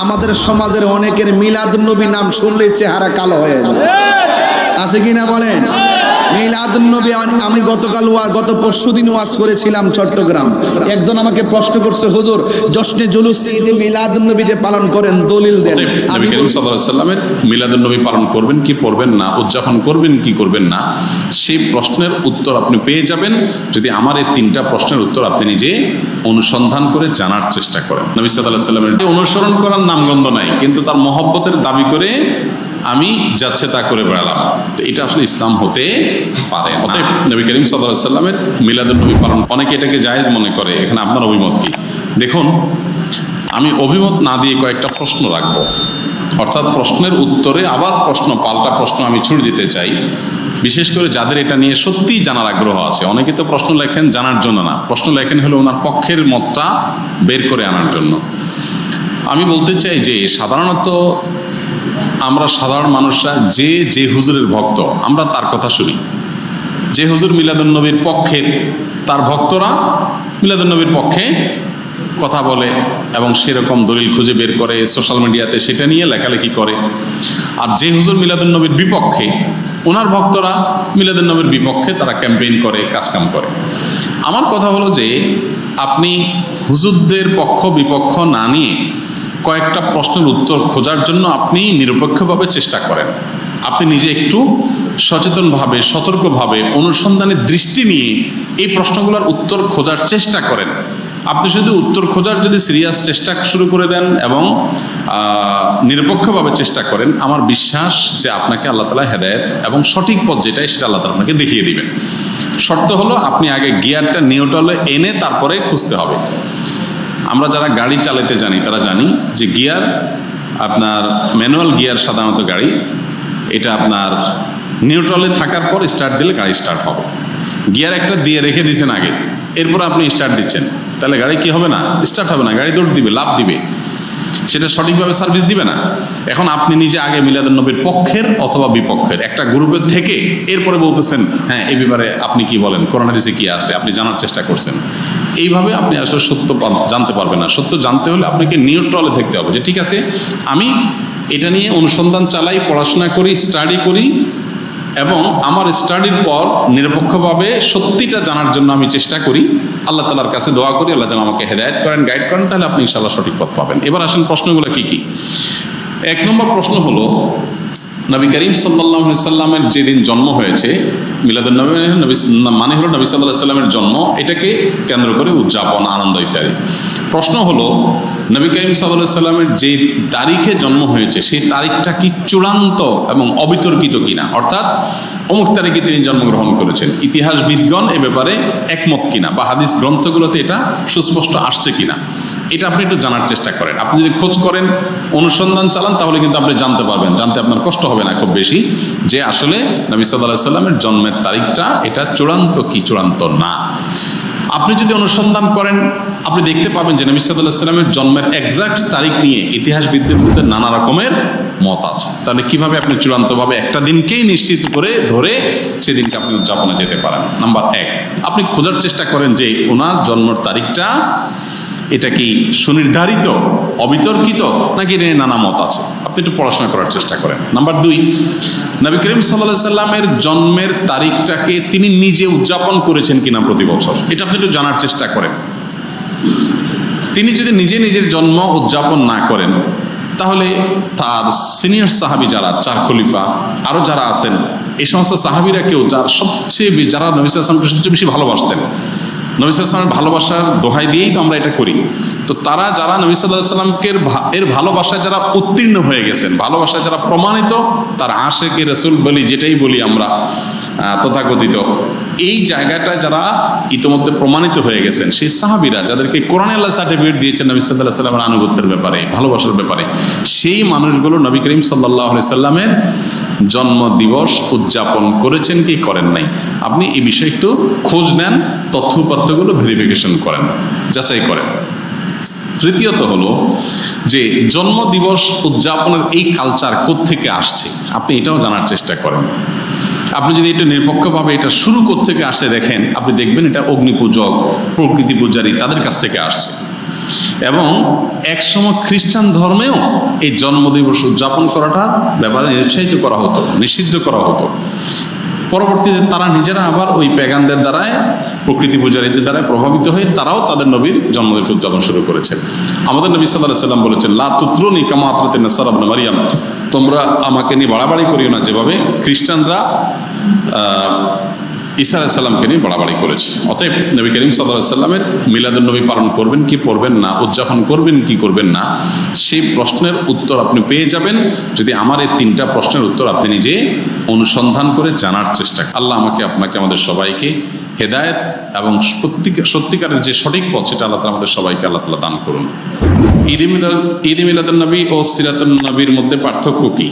আমাদের সমাজের অনেকের মিলাদ নবী নাম শুনলে চেহারা কালো হয়ে যায় আছে কিনা বলেন? মিলাদুন্নবী আমি গতকাল ওয়া- গত পরশু দিন ওয়াজ করেছিলাম চট্টগ্রাম। একজন আমাকে প্রশ্ন করছে হুজুর জশ্নে জুলুস ঈদে মিলাদুন্নবী যে পালন করেন দলিল দেন। নবী আমি করিম সাল্লাল্লাহু আলাইহি সাল্লামের নবী পালন করবেন কি করবেন না উদযাপন করবেন কি করবেন না সেই প্রশ্নের উত্তর আপনি পেয়ে যাবেন যদি আমার এই তিনটা প্রশ্নের উত্তর আপনি নিজে অনুসন্ধান করে জানার চেষ্টা করেন। নবী সাল্লাল্লাহু আলাইহি সাল্লামের অনুসরণ করার নামগন্ধ নাই কিন্তু তার মহব্বতের দাবি করে আমি যাচ্ছে তা করে বেড়ালাম। তো এটা আসলে ইসলাম হতে পারে। অতএব নবী করিম সাল্লামের মিলাদুন নবী পালন অনেকে এটাকে জায়েজ মনে করে। এখানে আপনার অভিমত কি? দেখুন, আমি অভিমত না দিয়ে কয়েকটা প্রশ্ন রাখব। অর্থাৎ প্রশ্নের উত্তরে আবার প্রশ্ন, পাল্টা প্রশ্ন আমি ছুড়ে দিতে চাই। বিশেষ করে যাদের এটা নিয়ে সত্যিই জানার আগ্রহ আছে। অনেকে তো প্রশ্ন লেখেন জানার জন্য না। প্রশ্ন লেখেন হলো ওনার পক্ষের মতটা বের করে আনার জন্য। আমি বলতে চাই যে, সাধারণত আমরা সাধারণ মানুষরা যে যে হুজুরের ভক্ত, আমরা তার কথা শুনি। যে হুজুর মিলাদুন্নবীর পক্ষের তার ভক্তরা মিলাদুন্নবীর পক্ষে কথা বলে এবং সেরকম দলিল খুঁজে বের করে, সোশ্যাল মিডিয়াতে সেটা নিয়ে লেখালেখি করে। আর যে হুজুর মিলাদুন্নবীর বিপক্ষে, ওনার ভক্তরা মিলাদুন্নবীর বিপক্ষে তারা ক্যাম্পেইন করে, কাজকাম করে। আমার কথা হলো যে, আপনি হুজুরদের পক্ষ, বিপক্ষ না নিয়ে কয়েকটা প্রশ্নের উত্তর খোঁজার জন্য আপনি নিরপেক্ষভাবে চেষ্টা করেন। আপনি নিজে একটু সচেতনভাবে, সতর্কভাবে অনুসন্ধানের দৃষ্টি নিয়ে এই প্রশ্নগুলোর উত্তর খোঁজার চেষ্টা করেন। আপনি শুধু উত্তর খোঁজার যদি সিরিয়াস চেষ্টা শুরু করে দেন এবং নিরপেক্ষভাবে চেষ্টা করেন, আমার বিশ্বাস যে আপনাকে আল্লাহ তালা হেদায়ত এবং সঠিক পথ যেটাই সেটা আল্লাহ তালা আপনাকে দেখিয়ে দিবেন। শর্ত হলো আপনি আগে গিয়ারটা নিউট্রালে এনে তারপরে খুঁজতে হবে। আমরা যারা গাড়ি চালাতে জানি, তারা জানি যে গিয়ার, আপনার ম্যানুয়াল গিয়ার সাধারণত গাড়ি, এটা আপনার নিউট্রালে থাকার পর স্টার্ট দিলে গাড়ি স্টার্ট হবে। গিয়ার একটা দিয়ে রেখে দিয়েছেন আগে, এরপর আপনি স্টার্ট দিচ্ছেন। তাহলে গাড়ি কি হবে না? স্টার্ট হবে না, গাড়ি দৌড় দিবে, লাভ দিবে। সেটা সঠিকভাবে সার্ভিস দিবে না। এখন আপনি নিজে আগে মিলাদুল নবীর পক্ষের অথবা বিপক্ষের, একটা গ্রুপের থেকে এরপরে বলতেছেন হ্যাঁ এই ব্যাপারে আপনি কি বলেন? করোনা দিছে কি আছে? আপনি জানার চেষ্টা করছেন। এইভাবে আপনি আসলে সত্য জানতে পারবেন না। সত্য জানতে হলে আপনাকে নিউট্রালে থাকতে হবে যে, ঠিক আছে, আমি এটা নিয়ে অনুসন্ধান চালাই, পড়াশোনা করি স্টাডি করি এবং আমার স্টাডির পর নিরপেক্ষভাবে সত্যিটা জানার জন্য আমি চেষ্টা করি। আল্লাহ তালার কাছে দোয়া করি, আল্লাহ যেন আমাকে হেদায়ত করেন গাইড করেন, তাহলে আপনি ইনশাল্লাহ সঠিক পথ পাবেন। এবার আসেন প্রশ্নগুলো কি কি? এক নম্বর প্রশ্ন হলো নবী করিম সাল্লাহ সাল্লামের যেদিন জন্ম হয়েছে মিলাদুল নবী নবী মানে হলো নবী সাল্লাহ সাল্লামের জন্ম, এটাকে কেন্দ্র করে উদযাপন, আনন্দ ইত্যাদি। প্রশ্ন হলো, নবী করিম সাল্লাহ সাল্লামের যে তারিখে জন্ম হয়েছে, সেই তারিখটা কি চূড়ান্ত এবং অবিতর্কিত কিনা? অর্থাৎ অমুক তারিখে তিনি জন্মগ্রহণ করেছেন। ইতিহাসবিদগণ এ ব্যাপারে একমত কিনা বা হাদিস গ্রন্থগুলোতে এটা সুস্পষ্ট আসছে কিনা, এটা আপনি একটু জানার চেষ্টা করেন। আপনি যদি খোঁজ করেন, অনুসন্ধান চালান, তাহলে কিন্তু আপনি জানতে পারবেন। জানতে আপনার কষ্ট হবে না খুব বেশি যে আসলে নবী সাল্লাহ সাল্লামের জন্মের তারিখটা এটা চূড়ান্ত কি চূড়ান্ত না। আপনি যদি অনুসন্ধান করেন, আপনি দেখতে পাবেন যে নবী সাল্লাহ সাল্লামের জন্মের এক্সাক্ট তারিখ নিয়ে ইতিহাসবিদদের মধ্যে নানা রকমের মত আছে। তাহলে কীভাবে আপনি চূড়ান্তভাবে একটা দিনকেই নিশ্চিত করে ধরে সেদিনকে আপনি উদযাপনে যেতে পারেন? নাম্বার এক, আপনি খোঁজার চেষ্টা করেন যে ওনার জন্মের তারিখটা এটা কি সুনির্ধারিত, অবিতর্কিত, নাকি এটা নানা মত আছে? আপনি একটু পড়াশোনা করার চেষ্টা করেন। নাম্বার দুই, নবী করিম সাল্লাহ সাল্লামের জন্মের তারিখটাকে তিনি নিজে উদযাপন করেছেন কিনা প্রতি বছর? এটা আপনি একটু জানার চেষ্টা করেন। তিনি যদি নিজে নিজের জন্ম উদযাপন না করেন তাহলে তার সিনিয়র সাহাবি যারা, চার খলিফা আরও যারা আছেন, এই সমস্ত সাহাবিরা কেউ যার সবচেয়ে যারা নবী আসলামকে সবচেয়ে বেশি ভালোবাসতেন নবী আসলামের ভালোবাসার দোহাই দিয়েই তো আমরা এটা করি। তো তারা যারা নবী সাল্লাহ সাল্লামকে এর ভালোবাসায় যারা উত্তীর্ণ হয়ে গেছেন, ভালোবাসায় যারা প্রমাণিত, তার আশেকে রসুল বলি, যেটাই বলি আমরা তথাকথিত। এই জায়গাটা যারা ইতোমধ্যে প্রমাণিত হয়ে গেছেন, সেই সাহাবিরা যাদেরকে কোরআন আল্লাহ সার্টিফিকেট দিয়েছেন নবী সাল্লাহ সাল্লামের আনুগত্যের ব্যাপারে, ভালোবাসার ব্যাপারে, সেই মানুষগুলো নবী করিম সাল্লাহ সাল্লামের জন্ম দিবস উদযাপন করেছেন কি করেন নাই? আপনি এই বিষয়ে একটু খোঁজ নেন তথ্য উপাত্তগুলো ভেরিফিকেশন করেন, যাচাই করেন। তৃতীয়ত হলো যে জন্ম দিবস উদযাপনের এই কালচার থেকে আসছে? আপনি এটাও জানার চেষ্টা করেন। আপনি যদি এটা নিরপেক্ষভাবে এটা শুরু থেকে আসছে দেখেন, আপনি দেখবেন এটা অগ্নি পূজক প্রকৃতি পূজারী তাদের কাছ থেকে আসছে। এবং একসময় খ্রিস্টান ধর্মেও এই জন্মদিবস উদযাপন করাটার ব্যাপারে নিরুৎসাহিত করা হতো, নিষিদ্ধ করা হতো। পরবর্তীতে তারা নিজেরা আবার ওই প্যাগানদের দ্বারায়, প্রকৃতি পূজারীদের দ্বারায় প্রভাবিত হয়ে তারাও তাদের নবীর জন্মদিন উদযাপন শুরু করেছে। আমাদের নবী সাল্লাহ সাল্লাম বলেছেন, লা তুত্রুনি কামাত্রাতে নাসারাবনা মারিয়াম। তোমরা আমাকে নিয়ে বাড়াবাড়ি করিও না। যেভাবে খ্রিস্টানরা ঈসা আলাইসাল্লামকে নিয়ে বাড়াবাড়ি করেছে। অতএব নবী করিম সাল্লাহ সাল্লামের মিলাদুল নবী পালন করবেন কি করবেন না, উদযাপন করবেন কি করবেন না, সেই প্রশ্নের উত্তর আপনি পেয়ে যাবেন। যদি আমার এই তিনটা প্রশ্নের উত্তর আপনি নিজে অনুসন্ধান করে জানার চেষ্টা। আল্লাহ আমাকে, আপনাকে, আমাদের সবাইকে হেদায়েত এবং সত্যিকারের যে সঠিক পথ, সেটা আল্লাহ তাআলা আমাদের সবাইকে আল্লাহ তালা দান করুন। ঈদ মিলাদ, ঈদ মিলাদুল নবী ও সিরাতুল নবীর মধ্যে পার্থক্য কী?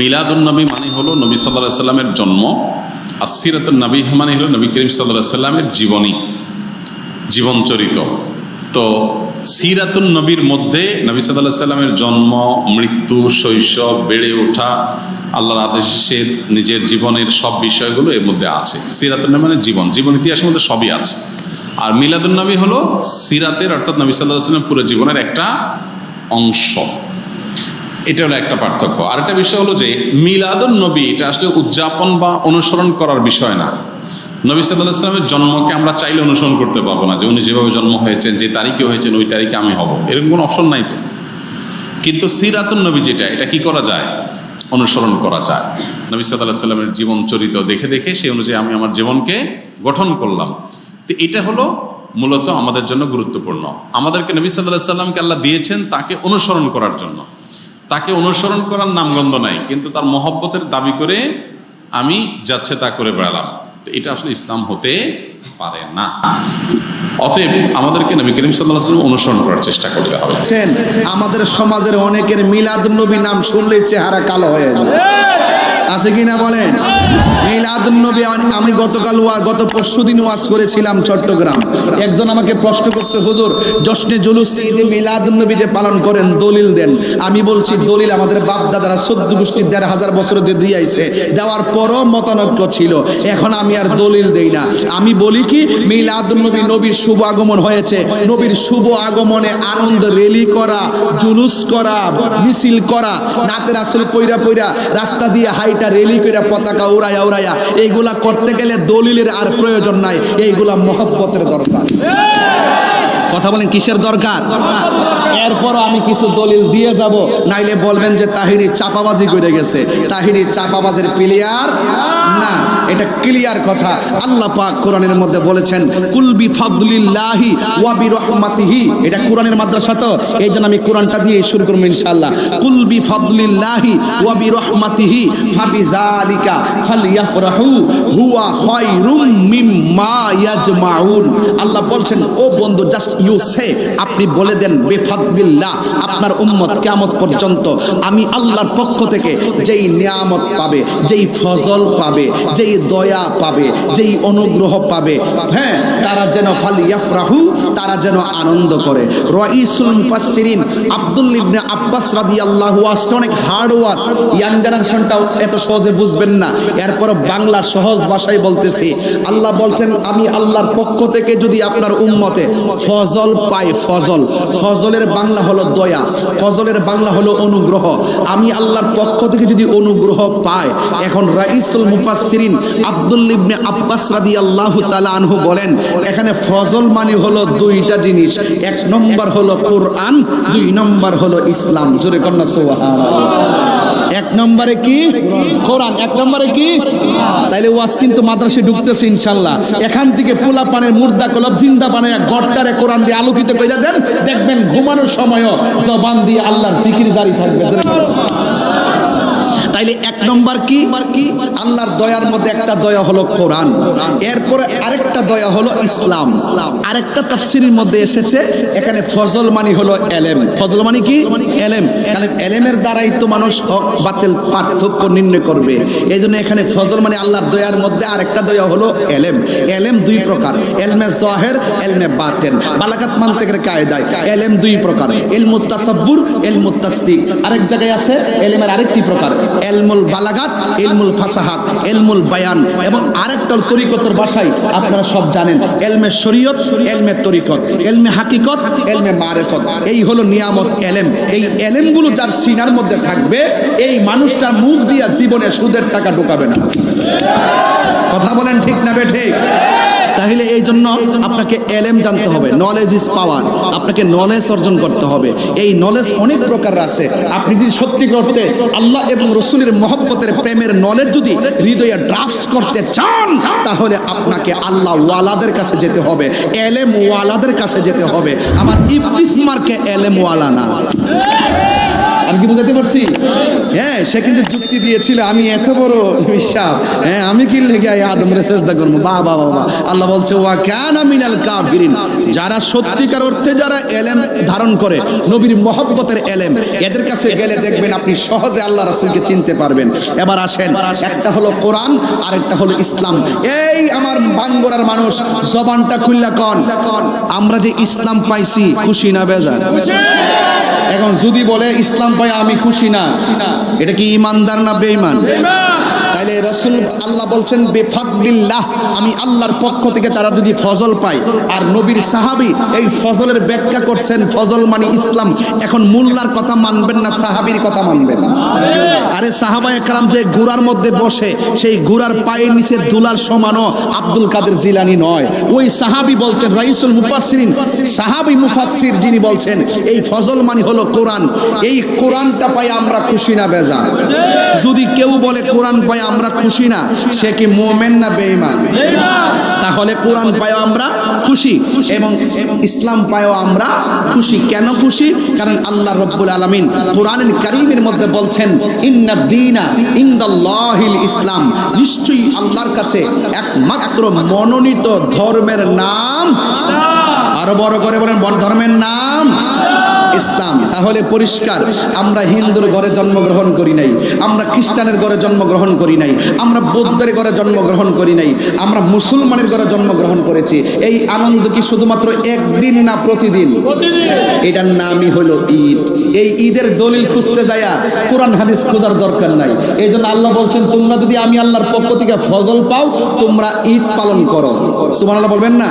মিলাদুন নবী মানে হলো নবী সাল্লাহ সাল্লামের জন্ম আর সিরাতুন নবী মানে হলো নবী করিম সাল্লাহ সাল্লামের জীবনী জীবনচরিত তো সিরাতুন নবীর মধ্যে নবী সাল্লাহ সাল্লামের জন্ম, মৃত্যু, শৈশব, বেড়ে ওঠা, আল্লাহর আদেশে নিজের জীবনের সব বিষয়গুলো এর মধ্যে আছে। সিরাতুন নবী মানে জীবন জীবন ইতিহাসের মধ্যে সবই আছে। আর মিলাদুন নবী হলো সিরাতের অর্থাৎ নবী সাল্লাহ সাল্লাম পুরো জীবনের একটা অংশ। এটা হলো একটা পার্থক্য। আরেকটা বিষয় হলো যে মিলাদুন নবী এটা আসলে উদযাপন বা অনুসরণ করার বিষয় না। নবী সাল্লাহ ইসলামের জন্মকে আমরা চাইলে অনুসরণ করতে পারব না যে উনি যেভাবে জন্ম হয়েছেন, যে তারিখে হয়েছেন, ওই তারিখে আমি হব। এরকম কোনো অপশন নাই তো। কিন্তু সিরাতুন নবী যেটা, এটা কি করা যায়? অনুসরণ করা যায়। নবী সাল্লাহ সাল্লামের জীবন চরিত দেখে দেখে সেই অনুযায়ী আমি আমার জীবনকে গঠন করলাম। তো এটা হলো মূলত আমাদের জন্য গুরুত্বপূর্ণ। আমাদেরকে নবী সাল্লাহ সাল্লামকে আল্লাহ দিয়েছেন তাকে অনুসরণ করার জন্য। তাকে অনুসরণ করার নামগন্ধ নাই, কিন্তু তার মহব্বতের দাবি করে আমি যাচ্ছে তা করে বেড়ালাম। তো এটা আসলে ইসলাম হতে পারে না। অতএব আমাদেরকে নবী করিম সাল্লাম অনুসরণ করার চেষ্টা করতে হবে। আমাদের সমাজের অনেকের মিলাদ নবী নাম শুনলেই চেহারা কালো হয়ে যায়। আছে কি না বলেন? মিলাদ নবী, আমি গতকাল ওয়া- গত পরশু দিন ওয়াজ করেছিলাম চট্টগ্রাম। একজন আমাকে প্রশ্ন করছে, হুজুর, জশ্নে জুলুস, ঈদে মিলাদ নবী যে পালন করেন, দলিল দেন। আমি বলছি, দলিল আমাদের বাপ দাদারা চোদ্দ গোষ্ঠীর দেড় হাজার বছর দিয়ে দিয়ে আইছে দেওয়ার পরও মতানৈক্য ছিল। এখন আমি আর দলিল দেই না। আমি বলি কি, মিলাদ নবী, নবীর শুভ আগমন হয়েছে। নবীর শুভ আগমনে আনন্দ রেলি করা, জুলুস করা, মিছিল করা নাতের আসল পইরা পইরা রাস্তা দিয়ে হাইটা রেলি কইরা পতাকা উড়াইয়া উড়াইয়া এইগুলা করতে গেলে দলিলের আর প্রয়োজন নাই, এইগুলা মহব্বতের দরকার। কথা বলেন, কিসের দরকার? এরপর আমি কিছু দলিল দিয়ে যাব, নাইলে বলবেন যে তাহিরি চাপাবাজি করে গেছে। তাহিরি চাপাবাজের প্লেয়ার না। এটা ক্লিয়ার কথা। আল্লাহ পাক কোরআনের মধ্যে বলেছেন কুলবি ফাদলিল্লাহি ওয়া বিরহমাতিহি। এটা কোরআনের মাদ্রাসা তো, এই জন্য আমি কোরআনটা দিয়ে শুরু করব ইনশাআল্লাহ। কুলবি ফাদলিল্লাহি ওয়া বিরহমাতিহি ফাবিযালিকা ফালইয়াফরাহু হুয়া খায়রুম মিম্মা ইয়াজমাউন। আল্লাহ বলছেন, ও বন্ধু জাস্ট ইউ সে আপনি বলে দেন বেফাদবিল্লাহ আপনার উম্মত কিয়ামত পর্যন্ত আমি আল্লাহর পক্ষ থেকে যেই নিয়ামত পাবে, যেই ফজল পাবে, যেই দয়া পাবে, যেই অনুগ্রহ পাবে। হ্যাঁ তারা যেন ফালি ইয়াফরাহু, তারা যেন আনন্দ করে। রইসুল মুফাসসিরিন আব্দুল ইবনে আব্বাস রাদিয়াল্লাহু আনহু, অনেক হার্ড ওয়াজ ইয়াং জেনারেশনটাও এত সহজে বুঝবেন না। এরপর বাংলা সহজ ভাষায় বলতেছি, আল্লাহ বলছেন, আমি আল্লাহর পক্ষ থেকে যদি আপনার উম্মতে ফজল পাই, ফজল। ফজলের বাংলা হলো দয়া, ফজলের বাংলা হলো অনুগ্রহ। আমি আল্লাহর পক্ষ থেকে যদি অনুগ্রহ পাই, এখন রাইসুল মুফাসসিরিন আব্দুল ইবনে আব্বাস রাদিয়াল্লাহু তাআলা আনহু বলেন, এখানে ফজল মানে হলো দুইটা জিনিস। এক নম্বর হলো কোরআন, দুই নম্বর হলো ইসলাম। জোরে কন্যা এক নম্বরে কি? কোরআন। এক নম্বরে কি? তাইলে ওয়াজ কিন্তু মাদ্রাসে ঢুকতেছে ইনশাল্লাহ এখান থেকে পোলা পানের মুর্দা কলব জিন্দা পানের গড়টারে কোরআন দিয়ে আলোকিত করে দেন, দেখবেন ঘুমানোর সময়ও জবান দিয়ে আল্লাহর জারি থাকবে। তাইলে এক নম্বর কি? আল্লাহর দয়ার মধ্যে একটা দয়া হলো কোরআন। এরপরে আরেকটা দয়া হলো ইসলাম। আরেকটা তাফসিরের মধ্যে এসেছে, এখানে ফজল মানি হলো এলেম। ফজল মানি কি? এলেম। এলেম, এলেমের দ্বারাই তো মানুষ হক, বাতিল, পার্থক্য নির্ণয় করবে। এই জন্য এখানে ফজল মানে আল্লাহর দয়ার মধ্যে আরেকটা দয়া হলো এলেম। এলেম দুই প্রকার। এলমে জাহের, এলমে বাতেন বালাকাত মানতেকের কায়দায় এলেম দুই প্রকার। এলমুত তাসাব্বুর এলমুত তাসদিক আরেক জায়গায় আছে, এলেমের আরেকটি প্রকার। এলমুল বালাগাত, এলমুল ফাসাহাত, এলমুল বায়ান এবং আরেকটা তরিকতের ভাষায় আপনারা সব জানেন, এলমে শরীয়ত, এলমে তরিকত, এলমে হাকিকত, এলমে মারেফত। এই হলো নিয়ামত এলেম। এই এলেমগুলো যার সিনার মধ্যে থাকবে, এই মানুষটার মুখ দিয়া জীবনে সুদের টাকা ঢোকাবে না। কথা বলেন ঠিক না বে ঠিক? তাহলে এই জন্য আপনাকে এলেম জানতে হবে নলেজ ইজ পাওয়ার আপনাকে নলেজ অর্জন করতে হবে। এই নলেজ অনেক প্রকার আছে। আপনি যদি সত্যি করতে আল্লাহ এবং রসুলের মহব্বতের প্রেমের নলেজ যদি হৃদয়ে ড্রাফটস করতে চান, তাহলে আপনাকে আল্লাহ ওয়ালাদের কাছে যেতে হবে, এলেম ওয়ালাদের কাছে যেতে হবে। আমার ইবলিস মার্কে এলেম ওয়ালা না। আমি কি বুঝাতে পারছি? হ্যাঁ সে কিন্তু যুক্তি দিয়েছিল, আমি এত বড় বিশ্বাস হ্যাঁ আমি কি লেগে আদম রে চেষ্টা করব? বাহ বাহ বাহ আল্লাহ বলছে, ওয়া কেন মিনাল কাফিরিন। যারা সত্যিকার অর্থে যারা এলেম ধারণ করে, নবীর মহব্বতের এলেম, এদের কাছে গেলে দেখবেন আপনি সহজে আল্লাহ রাসূলকে চিনতে পারবেন। এবার আসেন, একটা হলো কোরআন আর একটা হলো ইসলাম। এই আমার বাঙ্গরার মানুষ, জবানটা খুললা কন, আমরা যে ইসলাম পাইছি, খুশি না বেজার? এখন যদি বলে ইসলাম পাই আমি খুশি না। এটা কি ইমানদার না বেঈমান। তাইলে রসুল আল্লাহ বলছেন বেফাদবিল্লাহ আমি আল্লাহর পক্ষ থেকে তারা যদি ফজল পায়। আর নবীর সাহাবী এই ফজলের ব্যাখ্যা করছেন, ফজল মানে ইসলাম। এখন মোল্লার কথা মানবেন না, সাহাবীর কথা মানবেন আরে সাহাবা একরাম যে গুড়ার মধ্যে বসে, সেই গুড়ার পায়ের নিচে দুলার সমানও আব্দুল কাদের জিলানি নয়। ওই সাহাবি বলছেন, রাইসুল মুফাসসিরিন। সাহাবী মুফাসসির যিনি বলছেন, এই ফজল মানে হলো কোরআন। এই কোরআনটা পাই আমরা খুশি না বেজা যদি কেউ বলে, কোরআন পাই আমরা খুশি না, সে কি মোমেন না বেঈমান? তাহলে কোরআন পায়ও আমরা খুশি এবং ইসলাম পায়ও আমরা খুশি। কেন খুশি? কারণ আল্লাহ রব্বুল আলামিন কোরআনুল কারীমের মধ্যে বলছেন, ইন্না দীনা ইনদাল্লাহিল ইসলাম। নিশ্চয়ই আল্লাহর কাছে একমাত্র মনোনীত ধর্মের নাম। আরও বড় করে বলেন, বড় ধর্মের নাম। ইসলাম, তাহলে পরিষ্কার। আমরা হিন্দুর ঘরে জন্মগ্রহণ করি নাই, আমরা খ্রিস্টানের ঘরে জন্মগ্রহণ করি নাই, আমরা বৌদ্ধের ঘরে জন্মগ্রহণ করি নাই, আমরা মুসলমানের ঘরে জন্মগ্রহণ করেছি। এই আনন্দ কি শুধুমাত্র একদিন না প্রতিদিন? এটার নামই হলো ঈদ। এই ঈদের দলিল খুঁজতে যায়া কোরআন হাদিস খোঁজার দরকার নাই। এই জন্য আল্লাহ বলছেন, তোমরা যদি আমি আল্লাহর পক্ষ থেকে ফজল পাও, তোমরা ঈদ পালন করো। সুবহানাল্লাহ বলবেন না?